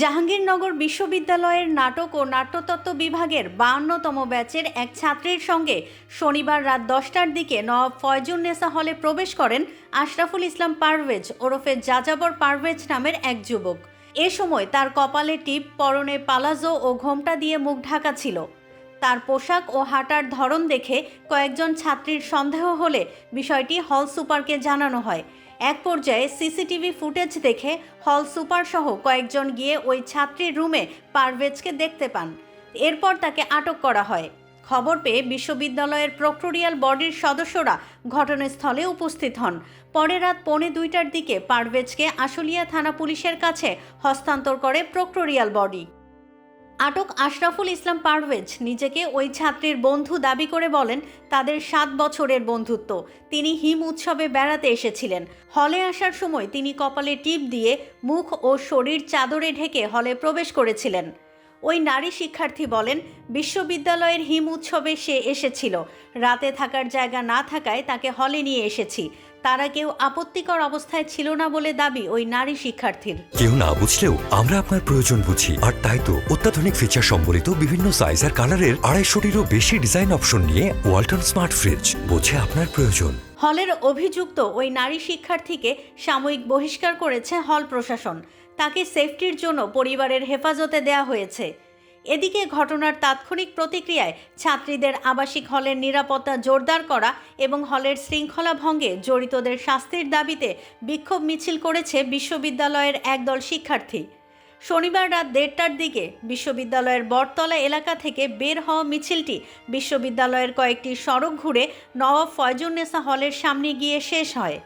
জাহাঙ্গীরনগর বিশ্ববিদ্যালয়ের নাটক ও নাট্যতত্ত্ব বিভাগের বাহান্নতম ব্যাচের এক ছাত্রীর সঙ্গে শনিবার রাত দশটার দিকে নবাব ফয়জুন্নেসা হলে প্রবেশ করেন আশরাফুল ইসলাম পারভেজ ওরফে যাযাবর পারভেজ নামের এক যুবক। এ সময় তার কপালে টিপ, পরনে পালাজো ও ঘোমটা দিয়ে মুখ ঢাকা ছিল। তার পোশাক ও হাঁটার ধরন দেখে কয়েকজন ছাত্রীর সন্দেহ হলে বিষয়টি হল সুপারকে জানানো হয়। এক পর্যায়ে সিসিটিভি ফুটেজ দেখে হল সুপার সহ কয়েকজন গিয়ে ওই ছাত্রীর রুমে পারভেজকে দেখতে পান। এরপর তাকে আটক করা হয়। খবর পেয়ে বিশ্ববিদ্যালয়ের প্রক্টোরিয়াল বডির সদস্যরা ঘটনাস্থলে উপস্থিত হন। পরে রাত পৌনে দুইটার দিকে পারভেজকে আশুলিয়া থানা পুলিশের কাছে হস্তান্তর করে প্রক্টোরিয়াল বডি। আটক আশরাফুল ইসলাম পারভেজ নিজেকে ওই ছাত্রীর বন্ধু দাবি করে বলেন, তাদের সাত বছরের বন্ধুত্ব। তিনি হিম উৎসবে বেড়াতে এসেছিলেন। হলে আসার সময় তিনি কপালে টিপ দিয়ে মুখ ও শরীর চাদরে ঢেকে হলে প্রবেশ করেছিলেন। ওই নারী শিক্ষার্থী বলেন বিশ্ববিদ্যালয়ের হিম উৎসবে সে এসেছিল। রাতে থাকার জায়গা না থাকায় তাকে হলে নিয়ে এসেছি। তারা কেউ আপত্তিকর অবস্থায় ছিল না বলে দাবি ওই নারী শিক্ষার্থীর। কেউ না বুঝলেও আমরা আপনার প্রয়োজন বুঝি। আর তাই তো অত্যাধুনিক ফিচার সম্বলিত বিভিন্ন সাইজ আর কালারের আড়াইশোটিরও বেশি ডিজাইন অপশন নিয়ে ওয়ালটন স্মার্ট ফ্রিজ বোঝে আপনার প্রয়োজন। হলের অভিযুক্ত ওই নারী শিক্ষার্থীকে সাময়িক বহিষ্কার করেছে হল প্রশাসন। তাকে সেফটির জন্য পরিবারের হেফাজতে দেয়া হয়েছে। এদিকে ঘটনার তাৎক্ষণিক প্রতিক্রিয়ায় ছাত্রীদের আবাসিক হলের নিরাপত্তা জোরদার করা এবং হলের শৃঙ্খলা ভঙ্গে জড়িতদের শাস্তির দাবিতে বিক্ষোভ মিছিল করেছে বিশ্ববিদ্যালয়ের একদল শিক্ষার্থী। শনিবার রাত দেড়টার দিকে বিশ্ববিদ্যালয়ের বটতলা এলাকা থেকে বের হওয়া মিছিলটি বিশ্ববিদ্যালয়ের কয়েকটি সড়ক ঘুরে নবাব ফয়জুন্নেসা হলের সামনে গিয়ে শেষ হয়।